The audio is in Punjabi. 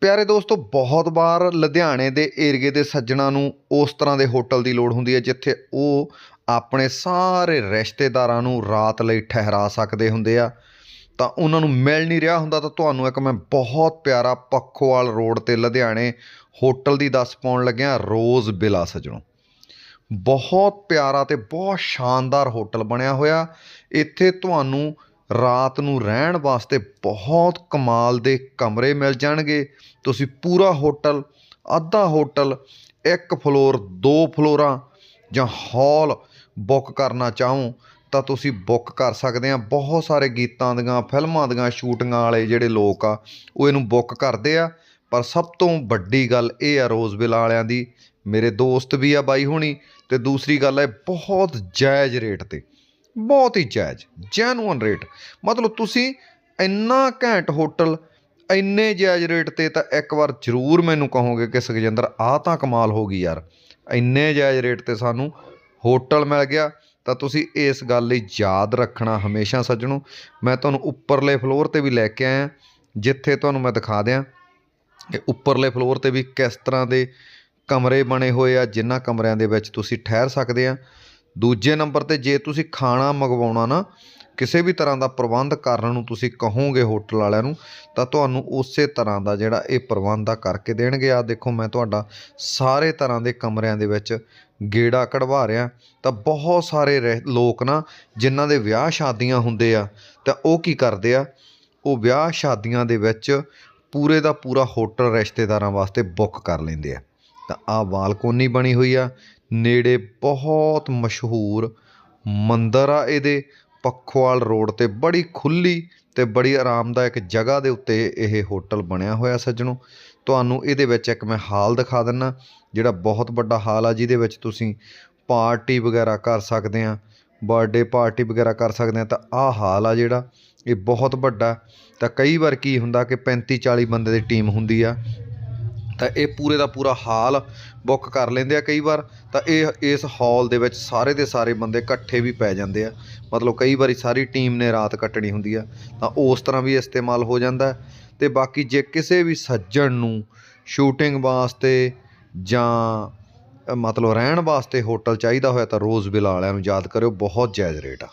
ਪਿਆਰੇ ਦੋਸਤੋ, ਬਹੁਤ ਵਾਰ ਲੁਧਿਆਣੇ ਦੇ ਏਰੀਏ ਦੇ ਸੱਜਣਾ ਨੂੰ ਉਸ ਤਰ੍ਹਾਂ ਦੇ ਹੋਟਲ ਦੀ ਲੋੜ ਹੁੰਦੀ ਹੈ, ਜਿੱਥੇ ਉਹ ਆਪਣੇ ਸਾਰੇ ਰਿਸ਼ਤੇਦਾਰਾਂ ਨੂੰ ਰਾਤ ਲਈ ਠਹਿਰਾ ਸਕਦੇ ਹੁੰਦੇ ਆ। ਤਾਂ ਉਹਨਾਂ ਨੂੰ ਮਿਲ ਨਹੀਂ ਰਿਹਾ ਹੁੰਦਾ, ਤਾਂ ਤੁਹਾਨੂੰ ਇੱਕ ਮੈਂ ਬਹੁਤ ਪਿਆਰਾ ਪੱਖੋਵਾਲ ਰੋਡ ਤੇ ਲੁਧਿਆਣੇ ਹੋਟਲ ਦੀ ਦੱਸ ਪਾਉਣ ਲੱਗਿਆ, ਰੋਜ਼ ਬਿਲਾ ਸੱਜਣੋ। ਬਹੁਤ ਪਿਆਰਾ ਤੇ ਬਹੁਤ ਸ਼ਾਨਦਾਰ ਹੋਟਲ ਬਣਿਆ ਹੋਇਆ। ਇੱਥੇ ਤੁਹਾਨੂੰ ਰਾਤ ਨੂੰ ਰਹਿਣ ਵਾਸਤੇ ਬਹੁਤ ਕਮਾਲ ਦੇ ਕਮਰੇ ਮਿਲ ਜਾਣਗੇ। ਤੁਸੀਂ ਪੂਰਾ ਹੋਟਲ, ਅੱਧਾ ਹੋਟਲ, ਇੱਕ ਫਲੋਰ, ਦੋ ਫਲੋਰਾਂ ਜਾਂ ਹਾਲ ਬੁੱਕ ਕਰਨਾ ਚਾਹੋ ਤਾਂ ਤੁਸੀਂ ਬੁੱਕ ਕਰ ਸਕਦੇ ਆ। ਬਹੁਤ ਸਾਰੇ ਗੀਤਾਂ ਦੀਆਂ, ਫਿਲਮਾਂ ਦੀਆਂ ਸ਼ੂਟਿੰਗਾਂ ਵਾਲੇ ਜਿਹੜੇ ਲੋਕ ਆ, ਉਹ ਇਹਨੂੰ ਬੁੱਕ ਕਰਦੇ ਆ। ਪਰ ਸਭ ਤੋਂ ਵੱਡੀ ਗੱਲ ਇਹ ਆ ਰੋਜ਼ਵਿਲਾ ਵਾਲਿਆਂ ਦੀ, ਮੇਰੇ ਦੋਸਤ ਵੀ ਆ ਬਾਈ ਹੁਣੀ ਤੇ ਦੂਸਰੀ ਗੱਲ ਹੈ ਬਹੁਤ ਜਾਇਜ਼ ਰੇਟ ਤੇ। ਬਹੁਤ ਹੀ ਜਾਇਜ਼ ਜੈਨੂਅਨ ਰੇਟ ਮਤਲਬ ਤੁਸੀਂ ਇੰਨਾ ਘੈਂਟ ਹੋਟਲ, ਇੰਨੇ ਜਾਇਜ਼ ਰੇਟ ਤੇ ਤਾਂ ਇੱਕ ਵਾਰ ਜ਼ਰੂਰ ਮੈਨੂੰ ਕਹੋਗੇ ਕਿ ਸੁਖਜਿੰਦਰ, ਆਹ ਤਾਂ ਕਮਾਲ ਹੋ ਗਈ ਯਾਰ। ਇੰਨੇ ਜਾਇਜ਼ ਰੇਟ ਤੇ ਸਾਨੂੰ ਹੋਟਲ ਮਿਲ ਗਿਆ, ਤਾਂ ਤੁਸੀਂ ਇਸ ਗੱਲ ਲਈ ਯਾਦ ਰੱਖਣਾ ਹਮੇਸ਼ਾ ਸੱਜਣੋ। ਮੈਂ ਤੁਹਾਨੂੰ ਉੱਪਰਲੇ ਫਲੋਰ ਤੇ ਵੀ ਲੈ ਕੇ ਆਇਆ, ਜਿੱਥੇ ਤੁਹਾਨੂੰ ਮੈਂ ਦਿਖਾ ਦਿਆਂ ਕਿ ਉੱਪਰਲੇ ਫਲੋਰ ਤੇ ਵੀ ਕਿਸ ਤਰ੍ਹਾਂ ਦੇ ਕਮਰੇ ਬਣੇ ਹੋਏ ਆ ਜਿਨ੍ਹਾਂ ਕਮਰਿਆਂ ਦੇ ਵਿੱਚ ਤੁਸੀਂ ਠਹਿਰ ਸਕਦੇ ਆ। ਦੂਜੇ ਨੰਬਰ ਤੇ ਜੇ ਤੁਸੀਂ ਖਾਣਾ ਮੰਗਵਾਉਣਾ ਨਾ, ਕਿਸੇ ਵੀ ਤਰ੍ਹਾਂ ਦਾ ਪ੍ਰਬੰਧ ਕਰਨ ਨੂੰ ਤੁਸੀਂ ਕਹੋਗੇ ਹੋਟਲ ਵਾਲਿਆਂ ਨੂੰ, ਤਾਂ ਤੁਹਾਨੂੰ ਉਸੇ ਤਰ੍ਹਾਂ ਦਾ ਜਿਹੜਾ ਇਹ ਪ੍ਰਬੰਧ ਆ ਕਰਕੇ ਦੇਣਗੇ। ਆ ਦੇਖੋ, ਮੈਂ ਤੁਹਾਡਾ ਸਾਰੇ ਤਰ੍ਹਾਂ ਦੇ ਕਮਰਿਆਂ ਦੇ ਵਿੱਚ ਗੇੜਾ ਕਢਵਾ ਰਿਹਾ। ਤਾਂ ਬਹੁਤ ਸਾਰੇ ਰਹਿ- ਲੋਕ ਨਾ, ਜਿਨ੍ਹਾਂ ਦੇ ਵਿਆਹ ਸ਼ਾਦੀਆਂ ਹੁੰਦੇ ਆ, ਤਾਂ ਉਹ ਕੀ ਕਰਦੇ ਆ? ਉਹ ਵਿਆਹ ਸ਼ਾਦੀਆਂ ਦੇ ਵਿੱਚ ਪੂਰੇ ਦਾ ਪੂਰਾ ਹੋਟਲ ਰਿਸ਼ਤੇਦਾਰਾਂ ਵਾਸਤੇ ਬੁੱਕ ਕਰ ਲੈਂਦੇ ਆ। ਤਾਂ ਆਹ ਬਾਲਕੋਨੀ ਬਣੀ ਹੋਈ ਆ। ਨੇੜੇ ਬਹੁਤ ਮਸ਼ਹੂਰ ਮੰਦਰ ਆ ਇਹਦੇ। ਪੱਖੋਵਾਲ ਰੋਡ ਤੇ ਬੜੀ ਖੁੱਲੀ ਤੇ ਬੜੀ ਆਰਾਮਦਾਇਕ ਜਗ੍ਹਾ ਦੇ ਉੱਤੇ ਇਹ ਹੋਟਲ ਬਣਿਆ ਹੋਇਆ ਸੱਜਣੋ। ਤੁਹਾਨੂੰ ਇਹਦੇ ਵਿੱਚ ਇੱਕ ਮੈਂ ਹਾਲ ਦਿਖਾ ਦਿੰਨਾ, ਜਿਹੜਾ ਬਹੁਤ ਵੱਡਾ ਹਾਲ ਆ, ਜਿਹਦੇ ਵਿੱਚ ਤੁਸੀਂ ਪਾਰਟੀ ਵਗੈਰਾ ਕਰ ਸਕਦੇ ਆ, ਬਰਥਡੇ ਪਾਰਟੀ ਵਗੈਰਾ ਕਰ ਸਕਦੇ ਆ, ਤਾਂ ਆਹ ਹਾਲ ਆ ਜਿਹੜਾ, ਇਹ ਬਹੁਤ ਵੱਡਾ। ਤਾਂ ਕਈ ਵਾਰ ਕੀ ਹੁੰਦਾ ਕਿ 35 40 ਬੰਦੇ ਦੀ ਟੀਮ ਹੁੰਦੀ ਆ ਤਾਂ ਇਹ ਪੂਰੇ ਦਾ ਪੂਰਾ ਹਾਲ ਬੁੱਕ ਕਰ ਲੈਂਦੇ ਆ ਕਈ ਵਾਰ। ਤਾਂ ਇਹ, ਇਸ ਹਾਲ ਦੇ ਵਿੱਚ ਸਾਰੇ ਦੇ ਸਾਰੇ ਬੰਦੇ ਇਕੱਠੇ ਵੀ ਪੈ ਜਾਂਦੇ ਆ। ਮਤਲਬ ਕਈ ਵਾਰੀ ਸਾਰੀ ਟੀਮ ਨੇ ਰਾਤ ਕੱਟਣੀ ਹੁੰਦੀ ਆ। ਤਾਂ ਉਸ ਤਰ੍ਹਾਂ ਵੀ ਇਸਤੇਮਾਲ ਹੋ ਜਾਂਦਾ ਹੈ। ਤੇ ਬਾਕੀ ਜੇ ਕਿਸੇ ਵੀ ਸੱਜਣ ਨੂੰ ਸ਼ੂਟਿੰਗ ਵਾਸਤੇ ਜਾਂ ਮਤਲਬ ਰਹਿਣ ਵਾਸਤੇ ਹੋਟਲ ਚਾਹੀਦਾ ਹੋਇਆ ਤਾਂ ਰੋਜ਼ ਵਿਲਾ ਵਾਲਿਆਂ ਨੂੰ ਯਾਦ ਕਰਿਓ। ਬਹੁਤ ਜਾਇਜ਼ ਰੇਟ ਆ।